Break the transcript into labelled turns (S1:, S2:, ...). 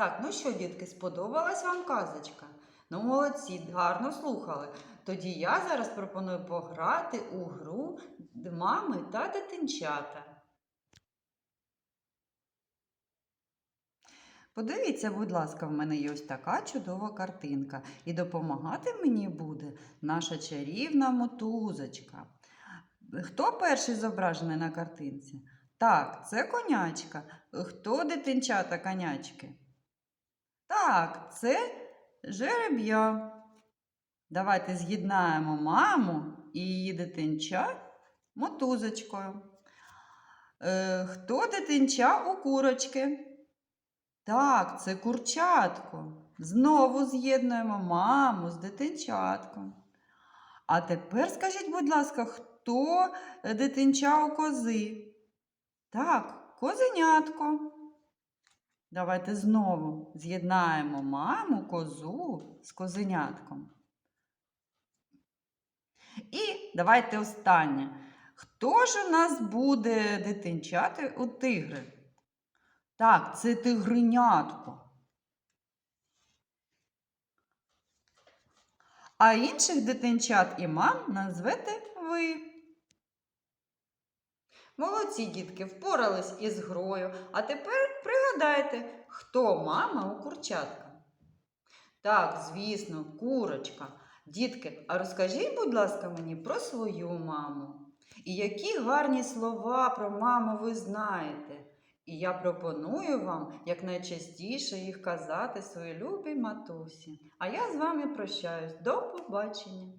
S1: Так, ну що, дітки, сподобалась вам казочка? Ну, молодці, гарно слухали. Тоді я зараз пропоную пограти у гру мами та дитинчата. Подивіться, будь ласка, в мене є ось така чудова картинка. І допомагати мені буде наша чарівна мотузочка. Хто перший зображений на картинці? Так, це конячка. Хто дитинчата конячки? Так, це жереб'я. Давайте з'єднаємо маму і її дитинча мотузочкою. Е, хто дитинча у курочки? Так, це курчатко. Знову з'єднуємо маму з дитинчатком. А тепер скажіть, будь ласка, хто дитинча у кози? Так, козенятко. Давайте знову з'єднаємо маму, козу з козенятком. І давайте останнє. Хто ж у нас буде дитинчати у тигри? Так, це тигренятко. А інших дитинчат і мам назвете ви. Молодці дітки впорались із грою. А тепер пригадайте, хто мама у курчатка. Так, звісно, курочка. Дітки, а розкажіть, будь ласка, мені про свою маму. І які гарні слова про маму ви знаєте. І я пропоную вам якнайчастіше їх казати своїй любій матусі. А я з вами прощаюсь. До побачення!